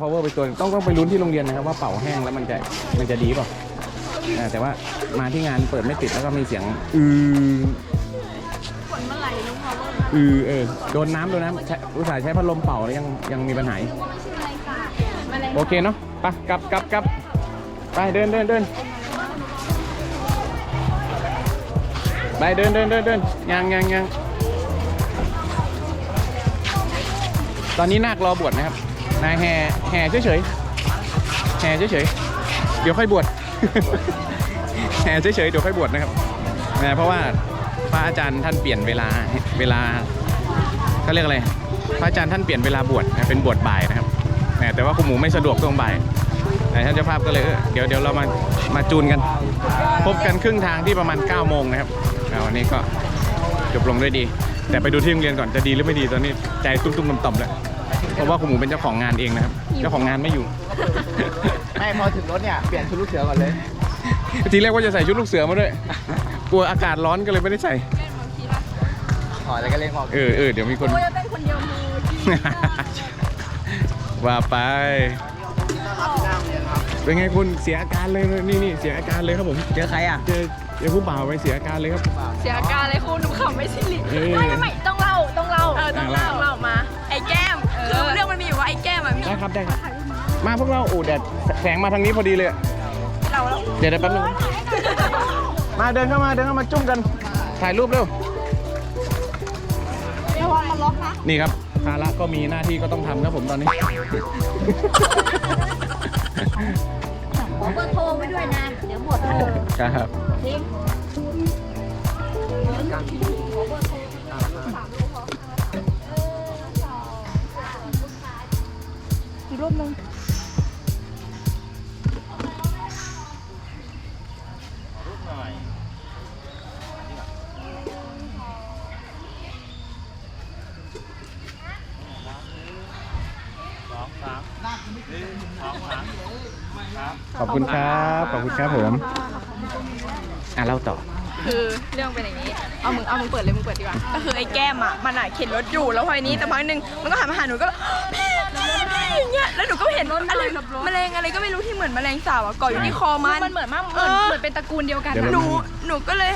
power ไปตัวหนึ่งต้องต้องไปลุ้นที่โรงเรียนนะครับว่าเป่าแห้งแล้วมันจะมันจะดีเปล่าอ่าแต่ว่ามาที่งานเปิดไม่ติดแล้วก็มีเสียงอือฝนเมื่อไหร่ลุงพาวเวอร์อือเออโดนน้ำโดนน้ำใช้อุตส่าห์ใช้พัดลมเป่าแล้วยังยังมีปัญหาอยู่ไม่ใช่อะไรค่ะแมลงโอเคเนาะไปกลับกลับกลับไปเดินเดินเดินไปเดินเดินเดินเดินยังยังยังตอนนี้นาครอบวชนะครับ นายแห่แห่เฉยๆแห่เฉยๆเดี๋ยวค่อยบวช แห่เฉยๆเดี๋ยวค่อยบวชนะครับนะเพราะว่าพระอาจารย์ท่านเปลี่ยนเวลาเวลาเขาเรียกอะไรพระอาจารย์ท่านเปลี่ยนเวลาบวชนะเป็นบวชบ่ายนะครับแต่ว่าคุณหมูไม่สะดวกช่วงบ่ายแต่ท่านเจ้าภาพก็เลยเดี๋ยวเดี๋ยวเรามามาจูนกัน พบกันครึ่งทางที่ประมาณ9โมงนะครับวันนี้ก็จบลงด้วยดี แต่ไปดูที่โรงเรียนก่อนจะดีหรือไม่ดีตอนนี้ใจตุ้มๆต่อมๆแล้ว เพราะว่าคุณหมูเป็นเจ้าของงานเองนะครับ เจ้าของงานไม่อยู่ ไม่พอถึงรถเนี่ยเปลี่ยนชุดลูกเสือก่อนเลย ทีแรกว่าจะใส่ชุดลูกเสือมาด้วย กลัวอากาศร้อนก็เลยไม่ได้ใส่ถอดแล้วก็เล่นออกเออเออเดี๋ยวมีคน กูจะเต้นคนเดียวมือที่ว่าไป เป็นไงคุณเสียอาการเลยนี่นี่เสียอาการเลยครับผม เจอใครอะ เจอเจอผู้บ่าวไปเสียอาการเลยครับ เสียอาการเลยคุณหนูขำไม่สิริเออ ไม่ไม่ไม่ต้องเล่าต้องเล่าเออต้องเล่าอะต้องเล่ามา ไอ้แก้ม คือเรื่องมันมีอยู่ว่าไอ้แก้มอะมีได้ครับได้ครับ มาพวกเราโอ้แดดแสงมาทางนี้พอดีเลยอะเราแล้วเดี๋ยวเดี๋ยวแป๊บนึงมาเดินเข้ามาเดินเข้ามาจุ้มกัน ถ่ายรูปเร็วเดี๋ยววันมาล็อกนะนี่ครับภาระก็มีหน้าที่ก็ต้องทำครับผมตอนนี้ ขอเบอร์โทรไว้ด้วยนะ เดี๋ยวหมดเออครับทิ้ง อีกรูปนึงขอบคุณครับ ขอบคุณครับผม อะเล่าต่อ คือเรื่องเป็นอย่างนี้ เอามึงเอามึงเปิดเลยมึงเปิดดีกว่าก็คือไอ้แก้มอะมันอะเข็นรถอยู่แล้วพออันนี้แต่พักหนึ่งมันก็หันมาหาหนูก็พี่พี่พี่ อย่างเงี้ยแล้วหนูก็เห็นอะไรแมลงอะไรก็ไม่รู้ที่เหมือนแมลงสาบอะเกาะอยู่ที่คอมัน มันเหมือนมากเหเอมือนอเหมือนเป็นตระกูลเดียวกันเดี๋ยวหนูหนูก็เลย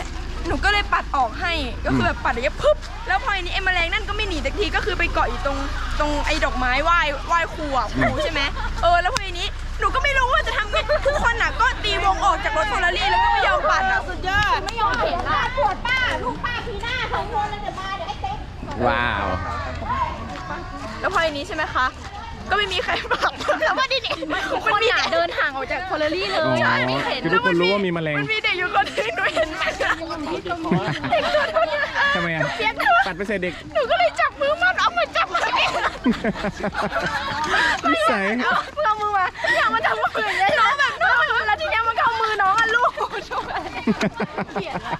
หนูก็เลยปัดออกให้ก็คือแบบปัดอย่างเงี้ยปุ๊บแล้วพออันนี้ไอ้แมลงนั่นก็ไม่หนีสักทีก็คือไปเกาะอยู่ตรงตรงไอ้ดอกไม้ไหว้ไหว้ครูอะครูใช่ไหมเออแล้วพออันนี้หนูก็ไม่รู้ว่าจะทำไงทุกคนอะก็ตีวงออกจากรถเฟอร์รารี่แล้วก็ไม่ยอมปัดอะสุดยอดไม่ยอมเห็นละปวดป้าลูกป้าทีหน้าสองคนเลยเดี๋ยวมาเดี๋ยวไอ้เต๊กว้าว แล้วพออันนี้ใช่ไหมคะก็ ไม่มีใครปัดแล้วว่าดิเด็กมันคนมีอะเดินห่างออกจากโพลารี่เลอ๋อยใช่ไม่เห็นคือทุกคนรู้ว่ามีแมลง มันมีเด็กอยู่คนหนึงหนูเห็นมันอะเด็กตัวเท่านี้ทำไมอะเปียกเถอะปัดไปใส่เด็ก หนูก็เลยจับมือมันเอามาจับมันนิสัยเอาเอามือมาอยากมาจับมืออย่างเงี้ยน้องแบบน้องแบบแล้วทีเนี้ยมันก็เอามือน้องอะลูกชมอะไรเกลียดอะ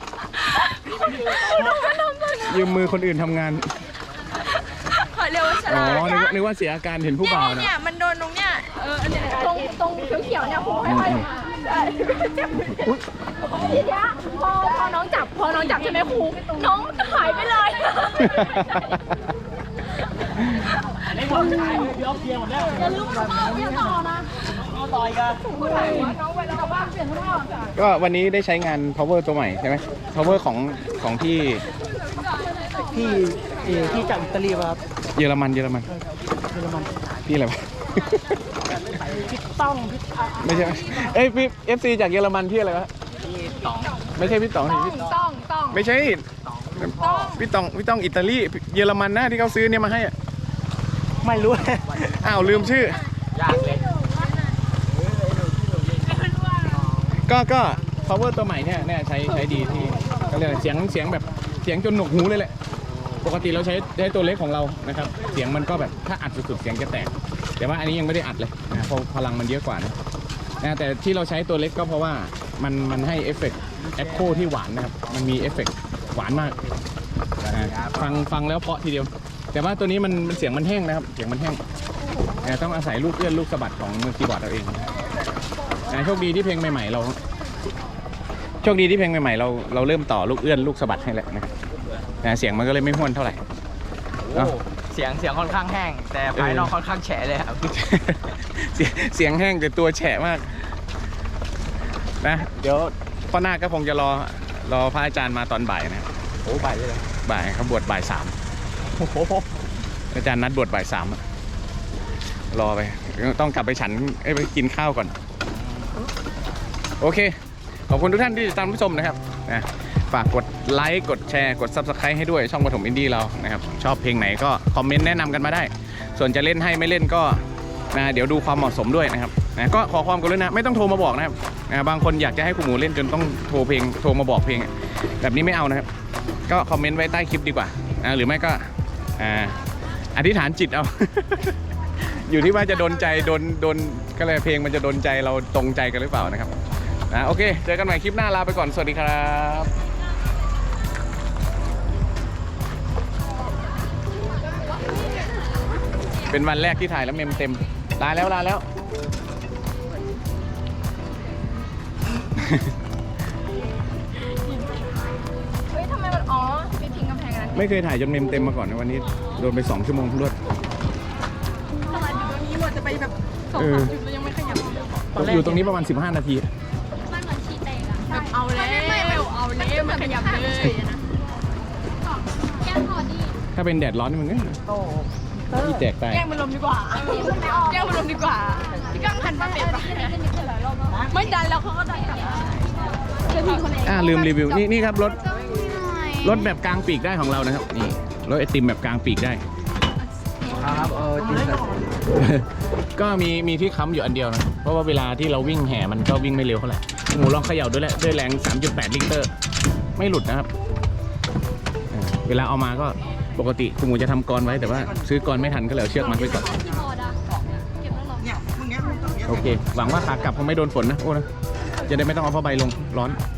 น้องก็ทำตัวนั้นยืมมือคนอื่นทำงานข อเรียกว่าฉอ๋ลาอดนึกว่านึกว่าเสียอาการเห็นผู้เนี่ยบ่าวนะ เนี่ยมันโดนตรงเนี้ยเอออันเนี้ยตรงตรงเขียวๆเนี่ยครูให้ให้ใช่เจ็บทีเนี้ยพอพอน้องจับพอน้องจับใช่ไหมครูน้องหายไปเลย อย่าลืมมาต่อเรียนต่อนะก็วันนี้ได้ใช้งาน power ตัวใหม่ใช่ไหม power ของของที่ ที่เออที่จากอิตาลีมาครับเยอรมันเยอรมันเยอรมันพี่อะไรวะ พี่ต้องพี่อะไม่ใช่ไหมเอ้ยพี่ FC จากเยอรมันพี่อะไรวะพี่ต๋องไม่ใช่พี่ต๋องนี่พี่ต้องต้องไม่ใช่พี่ต๋องพี่ต๋องอิตาลีเยอรมันนะที่เขาซื้อเนี่ยมาให้อะไม่รู้ อ้าวลืมชื่อยากเลยก็ก็ power ตัวใหม่เนี่ยเนี่ยใช้ใช้ดีที่ก็เรียกอะไรเสียงเสียงแบบเสียงจนหนวกหูเลยแหละ ปกติเราใช้ใช้ตัวเล็กของเรานะครับ เสียงมันก็แบบถ้าอัดสุดๆเสียงจะแตก แต่ว่าอันนี้ยังไม่ได้อัดเลยนะเพราะพลังมันเยอะกว่านะนะแต่ที่เราใช้ตัวเล็กก็เพราะว่ามันมันให้เอฟเฟกต์เอ็กโคที่หวานนะครับ มันมีเอฟเฟกต์หวานมากนะฟังฟังแล้วเพาะทีเดียว แต่ว่าตัวนี้มันมันเสียงมันแห้งนะครับ เสียงมันแห้งนะต้องอาศัยลูกเอื้อนลูกสะบัดของมือคีย์บอร์ดเราเองนะโชคดีที่เพลงใหม่ๆเรา โชคดีที่เพลงใหม่ๆเราเราเริ่มต่อลูกเอื้อนลูกสะบัดให้แล้วนะครับ นะเสียงมันก็เลยไม่ห้วนเท่าไหร่ โอ้เนาะเเสียงเสียงค่อนข้างแห้ง แต่ภายนอกค่อนข้างแฉะเลยครับ เสียงเสียงแห้งแต่ตัวแฉะมากนะเดี๋ยวพ่อนาคก็คงจะรอรอพระอาจารย์มาตอนบ่ายนะโอ้ไปเลยบ่ายเขาบวชบ่ายสามโอ้โหอาจารย์นัดบวชบ่ายสามอะรอไป ต้องกลับไปฉันเอ้ยไปกินข้าวก่อน โอเค ขอบคุณทุกท่านที่ติดตามรับชมนะครับนะ ฝากกดไลค์กดแชร์กด Subscribe ให้ด้วยช่องปฐมอินดี้เรานะครับ ชอบเพลงไหนก็คอมเมนต์แนะนำกันมาได้ ส่วนจะเล่นให้ไม่เล่นก็นะเดี๋ยวดูความเหมาะสมด้วยนะครับนะก็ขอความกรุณาไม่ต้องโทรมาบอกนะครับนะบางคนอยากจะให้คุณหมูเล่นจนต้องโทรเพลงโทรมาบอกเพลง แบบนี้ไม่เอานะครับ ก็คอมเมนต์ไว้ใต้คลิปดีกว่านะหรือไม่ก็ออธิษฐานจิตเอา อยู่ที่ว่าจะโดนใจโดนโดนก็เลยเพลงมันจะโดนใจเราตรงใจกันหรือเปล่านะครับนะโอเค เจอกันใหม่คลิปหน้าลาไปก่อน สวัสดีครับ เป็นวันแรกที่ถ่ายแล้วเมมเต็ม ลาแล้วลาแล้ว เฮ้ยทำไมมันอ๋อมีพิงกำแพงนั้นไม่เคยถ่ายจนเมมเต็มมาก่อนนะวันนี้ โดนไป 2 ชั่วโมงรวดตลาดอยู่ตรงนี้หมดจะไปแบบสองเออ สามจุดแล้วยังไม่ขยับเลยอยู่ตรงนี้ประมาณ 15 นาที มันเหมือนชีแตกอะแบบเอาแล้วเอาแล้วมันขยับเลยแก้มพอดี ถ้าเป็นแดดร้อนนี่มึงเอ้ยโอ้ ที่แตกตายแย่งมันลมดีกว่าแย่งมันลมดีกว่าพี่กังหันมาเป็นปะไม่ดันแล้วเขาก็ดันกลับมาเจะทีคนเองอ่าลืมรีวิวนี่นี่ครับรถรถแบบกลางปีกได้ของเรานะครับนี่รถไอติมแบบกลางปีกได้ครับเออจริงเลยก็มีมีที่ค้ำอยู่อันเดียวนะเพราะว่าเวลาที่เราวิ่งแห่มันก็วิ่งไม่เร็วเท่าไหร่หมูลองเขย่าด้วยแหละด้วยแรง 3.8 ลิตรไม่หลุดนะครับเออเวลาเอามาก็ ปกติคุณหมูจะทำกรไว้แต่ว่า ซื้อกรไม่ทันก็เลยเอาเชือกมัดไว้ก่อน ที่บอร์ดอะเก็บแล้วเหรอโอเค หวังว่าขากลับคงไม่โดนฝนนะ โอ้นะ จะได้ไม่ต้องเอาผ้าใบลงร้อนพี่มีมีกล้องหน้าด้วยเหรอก่อนเอาจักรยาน